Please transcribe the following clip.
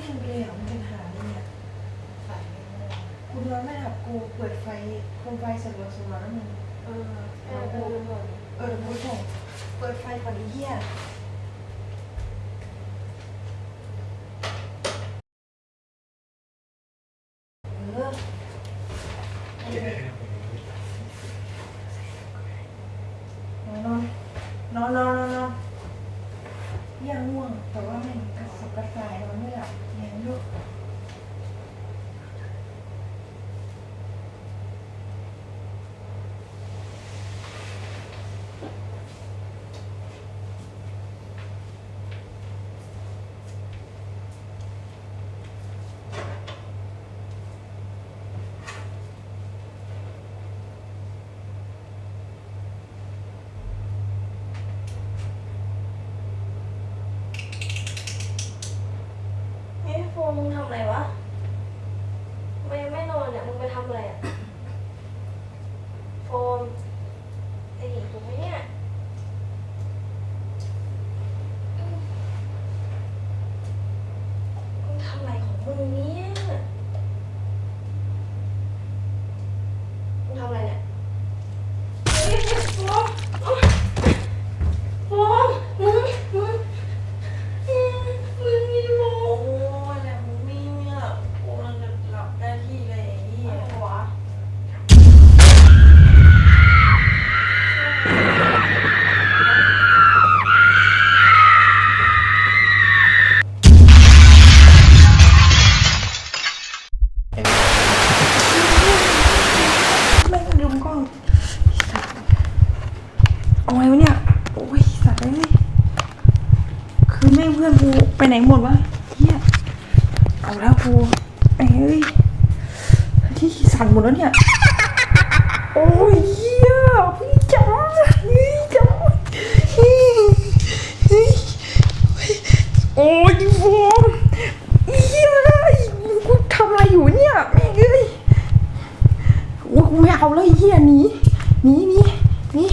ไม่เคยเลยอะมันเป็นหาเลยเนี่ยใส่ไม่ได้คุณนอนไม่หลับกูเปิดไฟโคมไฟสลัวสลัวแล้วมึงเออแออเออเออกูถ่งเปิดไฟก่อนไอ้เหี้ยเออเอานอนนอนนอนนอนนอนเหี้ยง่วงแต่ว่าไม่กระสับกระส่าย พรุ่งมึงเนี่ ไว้วะเนี่ย โอ้ยสัตว์เอ้ยคือแม่งเพื่อนกูไปไหนหมดวะเฮียเอาแล้วกูไอ้เอ้ยที่สั่นหมดแล้วเนี่ย โอ้ยเฮียพี่จ๋าพี่จ๋าเฮ้ยเฮ้ยโอ้ยโฟมเฮียกูทำอะไรอยู่เนี่ยแม่งเอ้ยโอ้ยกูไม่เอาแล้วไอ้เหี้ยหนีหนีหนี